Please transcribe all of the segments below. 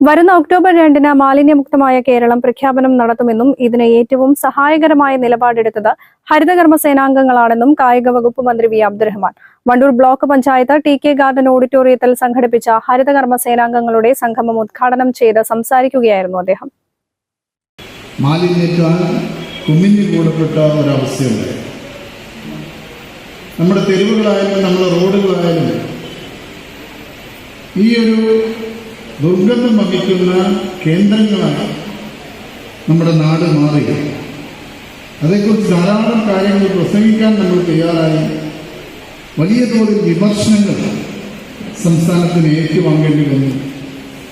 വരുന്ന ഒക്ടോബർ രണ്ടിന് മാലിന്യമുക്തമായ കേരളം പ്രഖ്യാപനം നടത്തുമെന്നും ഇതിന് ഏറ്റവും സഹായകരമായ നിലപാടെടുത്തത് ഹരിതകർമ്മ സേനാംഗങ്ങളാണെന്നും കായിക വകുപ്പ് മന്ത്രി V Abdurahman. Wandoor block panchayat T K garden ഓഡിറ്റോറിയത്തിൽ സംഘടിപ്പിച്ച ഹരിതകർമ്മ സേനാംഗങ്ങളുടെ സംഗമം ഉദ്ഘാടനം ചെയ്ത് സംസാരിക്കുകയായിരുന്നു അദ്ദേഹം. കൂടപ്പെട്ട നമ്മുടെ തെരുവുകളായാലും നമ്മുടെ റോഡുകളായാലും ഈ ഒരു ദുർഗന്ധം വഹിക്കുന്ന കേന്ദ്രങ്ങളാണ് നമ്മുടെ നാട് മാറി അതേക്കുറിച്ച് ധാരാളം കാര്യങ്ങൾ പ്രസംഗിക്കാൻ നമ്മൾ തയ്യാറായി. വലിയ തോതിൽ വിമർശനങ്ങൾ സംസ്ഥാനത്തിന് ഏറ്റുവാങ്ങേണ്ടി വന്നു.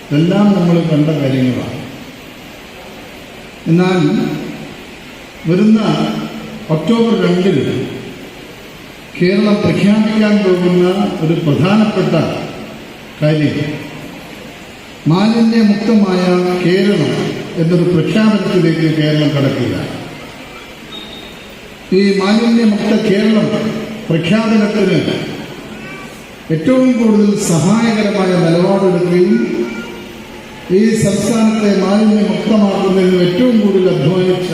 ഇതെല്ലാം നമ്മൾ കണ്ട കാര്യങ്ങളാണ്. എന്നാൽ വരുന്ന ഒക്ടോബർ രണ്ടിൽ കേരളം പ്രഖ്യാപിക്കാൻ പോകുന്ന ഒരു പ്രധാനപ്പെട്ട കാര്യം മാലിന്യമുക്തമായ കേരളം എന്നൊരു പ്രഖ്യാപനത്തിലേക്ക് കേരളം കടക്കുക ഈ മാലിന്യമുക്ത കേരളം പ്രഖ്യാപനത്തിന് ഏറ്റവും കൂടുതൽ സഹായകരമായ നിലപാടെടുക്കുകയും ഈ സംസ്ഥാനത്തെ മാലിന്യമുക്തമാക്കുന്നതിന് ഏറ്റവും കൂടുതൽ അധ്വാനിച്ച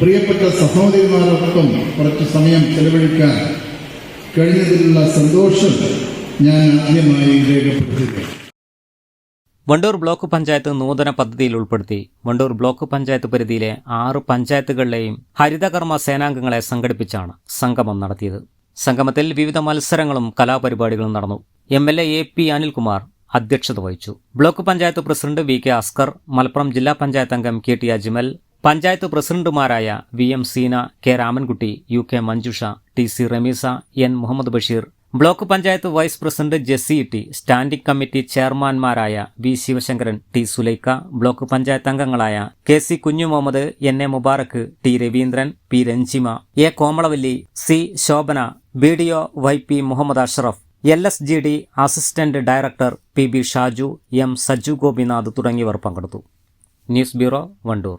പ്രിയപ്പെട്ട സഹോദരിമാരോടൊപ്പം കുറച്ച് സമയം ചെലവഴിക്കാൻ കഴിഞ്ഞതിലുള്ള സന്തോഷം ഞാൻ ആദ്യമായി രേഖപ്പെടുത്തുകയാണ്. വണ്ടൂർ ബ്ലോക്ക് പഞ്ചായത്ത് നൂതന പദ്ധതിയിൽ ഉൾപ്പെടുത്തി വണ്ടൂർ ബ്ലോക്ക് പഞ്ചായത്ത് പരിധിയിലെ ആറ് പഞ്ചായത്തുകളിലെയും ഹരിതകർമ്മ സേനാംഗങ്ങളെ സംഘടിപ്പിച്ചാണ് സംഗമം നടത്തിയത്. സംഗമത്തിൽ വിവിധ മത്സരങ്ങളും കലാപരിപാടികളും നടന്നു. M L A A P Anilkumar അധ്യക്ഷത വഹിച്ചു. Block panchayat president V K Askar Malappuram ജില്ലാ പഞ്ചായത്ത് അംഗം കെ ടി അജ്മൽ പഞ്ചായത്ത് പ്രസിഡന്റുമാരായ V M Seena K Ramankutty U K Manjusha T C Rameesa N Muhammad Basheer block panchayat vice president Jessy T standing committee ചെയർമാൻമാരായ V Sivasankaran T Sulaikha block panchayat അംഗങ്ങളായ K C Kunhu Muhammad N A Mubarak T Raveendran P Ranjima A Komalavalli C Shobhana B D O Y P Muhammad Ashraf L S G D assistant director P B Shaju M Saju Gopinath തുടങ്ങിയവർ പങ്കെടുത്തു. News bureau Wandoor.